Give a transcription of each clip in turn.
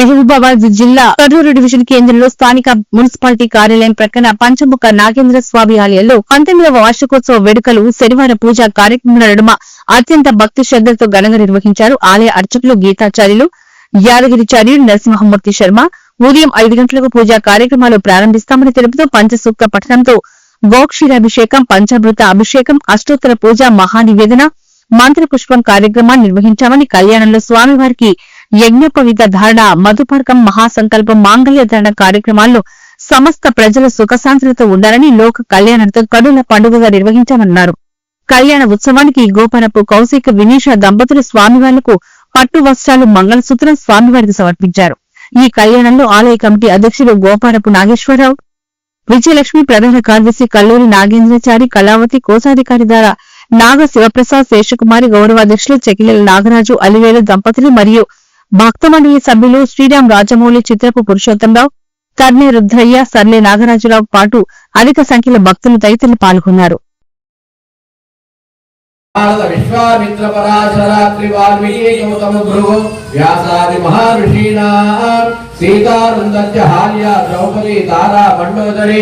మహబూబాబాద్ జిల్లా కర్నూలు డివిజన్ కేంద్రంలో స్థానిక మున్సిపాలిటీ కార్యాలయం ప్రక్కన పంచముఖ నాగేంద్ర స్వామి ఆలయంలో పంతొమ్మిదవ వార్షికోత్సవ వేడుకలు శనివారం పూజా కార్యక్రమం నడుమ అత్యంత భక్తి శ్రద్దలతో ఘనంగా నిర్వహించారు ఆలయ అర్చకులు గీతాచార్యులు యాదగిరిచార్యులు నరసింహమూర్తి శర్మ. ఉదయం ఐదు గంటలకు పూజా కార్యక్రమాలు ప్రారంభిస్తామని తెలుపుతూ పంచసూక్త పఠనంతో గోక్షీరాభిషేకం పంచామృత అభిషేకం అష్టోత్తర పూజ మహానివేదన మంత్ర పుష్పం కార్యక్రమాన్ని నిర్వహించామని కళ్యాణంలో స్వామివారికి యజ్ఞోపవిత ధారణ మధుపర్కం మహాసంకల్పం మాంగళ్య ధారణ కార్యక్రమాల్లో సమస్త ప్రజల సుఖశాంతులతో ఉండాలని లోక కళ్యాణంతో కడుల పండుగగా నిర్వహించామన్నారు. కళ్యాణ ఉత్సవానికి గోపనపు కౌశిక వినీష దంపతులు స్వామివార్లకు పట్టు వస్త్రాలు మంగళసూత్రం స్వామివారికి సమర్పించారు. ఈ కళ్యాణంలో ఆలయ కమిటీ అధ్యక్షులు గోపారపు నాగేశ్వరరావు విజయలక్ష్మి ప్రధాన కార్యదర్శి కల్లూరి నాగేంద్రచారి కళావతి కోశాధికారి ద్వారా నాగ శివప్రసాద్ శేషకుమారి గౌరవాధ్యక్షులు చెకిలెల నాగరాజు అలివేలు దంపతులు మరియు భక్తమండలి సభ్యులు శ్రీరామ్ రాజమౌళి చిత్రపు పురుషోత్తంరావు కర్ణి రుద్రయ్య సర్లే నాగరాజురావు పాటు అధిక సంఖ్యలో భక్తులు తదితరులు పాల్గొన్నారు. ద్రౌపది తారా మండోదరి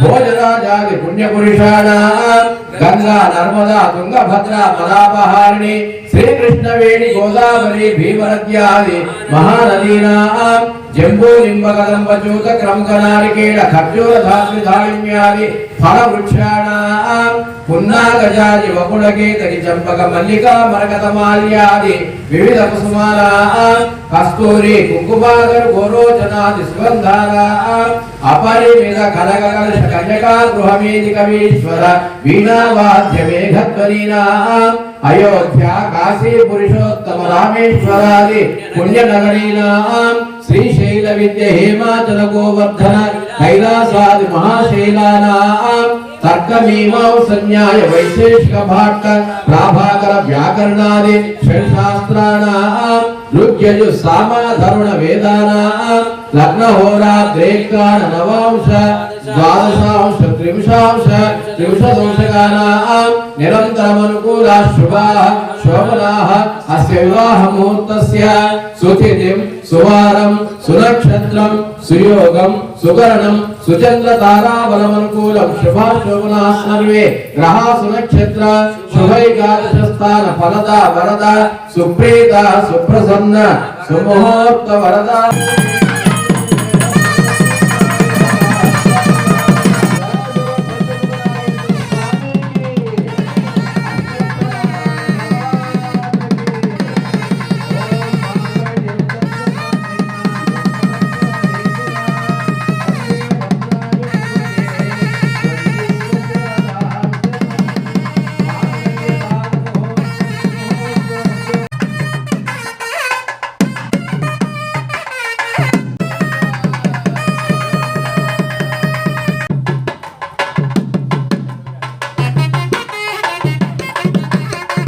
భోజరాజాది పుణ్యపురుషాణాం గంగా నర్మదా తుంగభద్ర మదాపహారిణి శ్రీకృష్ణవేణి గోదావరి భీమనద్యాది మహానదీనాం. జంబూ నింబకదంబచూత క్రమకనారికేళ ఖర్జూర ధాత్రి ధాన్యాది ఫల వృక్షాణాం పున్నాగజాది వకుళకేతరి చంపక మల్లికా మరకత మాల్యాది వివిధ కుసుమానాం కస్తూరి కుంకుమాగరు గోరోచనాది సుగంధారాం అపరిమిత కనక కన్యకా గృహమేది కవీశ్వర వీణావాద్య మేఘధ్వనీనాం అయోధ్య కాశీ పురుషోత్తమ రామేశ్వరాది పుణ్యనగరీనాం శ్రీశైల విద్య హేమాచల గోవర్ధన కైలాసాది మహాశైలానాం తర్కమీమాంసన్యాయ వైశేషిక భాట్ట ప్రాభాకర వ్యాకరణాది షడ్శాస్త్రాణాం ఋగ్యజు సామాధరుణ వేదానాం లగ్నహోరాత్రేకాణ నవాంశ ద్వాదశాంశ త్రింశాంశ త్రింశదంశకానాం నిరంతరమనుకూలా శుభా శోభనాహ అస్య వివాహ ముహూర్తస్య సుతిథిం సువారం సునక్షత్రం సుయోగం సుకరణం సుచంద్ర తారాబలమనుకూలం శుభా శోభనా సర్వే గ్రహా సునక్షత్ర శుభైకాదశ స్థాన ఫలద వరద సుప్రీత సుప్రసన్న సుముహూర్త వరద